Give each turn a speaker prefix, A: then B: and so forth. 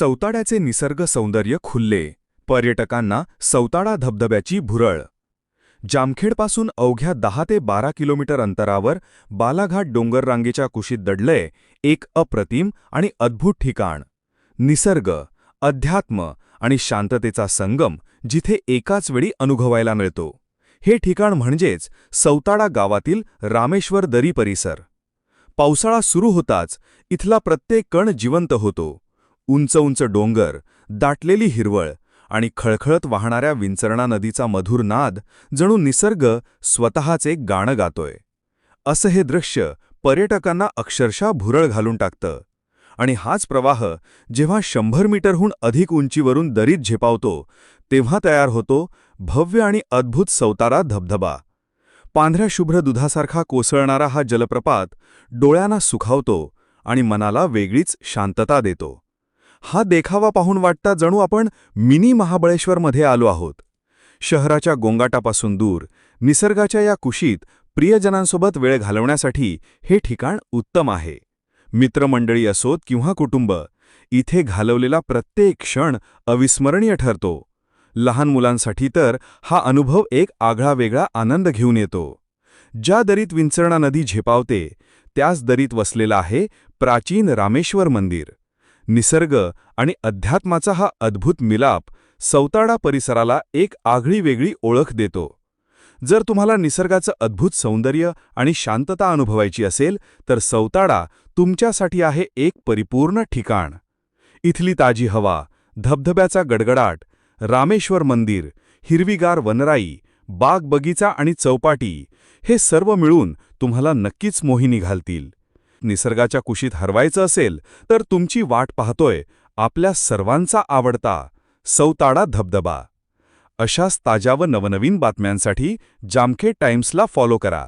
A: सौताड्याचे निसर्ग सौंदर्य खुलले. पर्यटकांना सौताडा धबधब्याची भुरळ. जामखेडपासून अवघ्या दहा ते बारा किलोमीटर अंतरावर बालाघाट डोंगररांगेच्या कुशीत दडलंय एक अप्रतिम आणि अद्भुत ठिकाण. निसर्ग अध्यात्म आणि शांततेचा संगम जिथे एकाच वेळी अनुभवायला मिळतो. हे ठिकाण म्हणजेच सौताडा गावातील रामेश्वर दरी परिसर. पावसाळा सुरू होताच इथला प्रत्येक कण जिवंत होतो. उंच उंच डोंगर दाटलेली हिरवळ आणि खळखळत वाहणाऱ्या विंचरणा नदीचा मधुर नाद जणू निसर्ग स्वतःच एक गाणं गातोय. असं हे दृश्य पर्यटकांना अक्षरशः भुरळ घालून टाकतं. आणि हाच प्रवाह जेव्हा शंभर मीटरहून अधिक उंचीवरून दरीत झेपावतो तेव्हा तयार होतो भव्य आणि अद्भुत सौतारा धबधबा. पांढऱ्या शुभ्र दुधासारखा कोसळणारा हा जलप्रपात डोळ्यांना सुखावतो आणि मनाला वेगळीच शांतता देतो. हा देखावा पाहून वाटता जणू आपण मिनी महाबळेश्वरमध्ये आलो आहोत. शहराच्या गोंगाटापासून दूर निसर्गाच्या या कुशीत प्रियजनांसोबत वेळ घालवण्यासाठी हे ठिकाण उत्तम आहे. मित्रमंडळी असोत किंवा कुटुंब इथे घालवलेला प्रत्येक क्षण अविस्मरणीय ठरतो. लहान मुलांसाठी तर हा अनुभव एक आगळा वेगळा आनंद घेऊन येतो. ज्या दरीत विंचरणा नदी झेपावते त्याच दरीत वसलेलं आहे प्राचीन रामेश्वर मंदिर. निसर्ग आणि अध्यात्माचा हा अद्भुत मिलाप सौताडा परिसराला एक आगळी वेगळी ओळख देतो. जर तुम्हाला निसर्गाचं अद्भुत सौंदर्य आणि शांतता अनुभवायची असेल तर सौताडा तुमच्यासाठी आहे एक परिपूर्ण ठिकाण. इथली ताजी हवा धबधब्याचा गडगडाट रामेश्वर मंदिर हिरवीगार वनराई बाग बगीचा आणि चौपाटी हे सर्व मिळून तुम्हाला नक्कीच मोहिनी घालतील. निसर्गाच्या कुशीत हरवायचं असेल तर तुमची वाट पाहतोय. आपल्या सर्वांचा आवडता सौताडा धबधबा. अशाच ताज्या व नवनवीन बातम्यांसाठी जामखेड टाइम्सला फॉलो करा.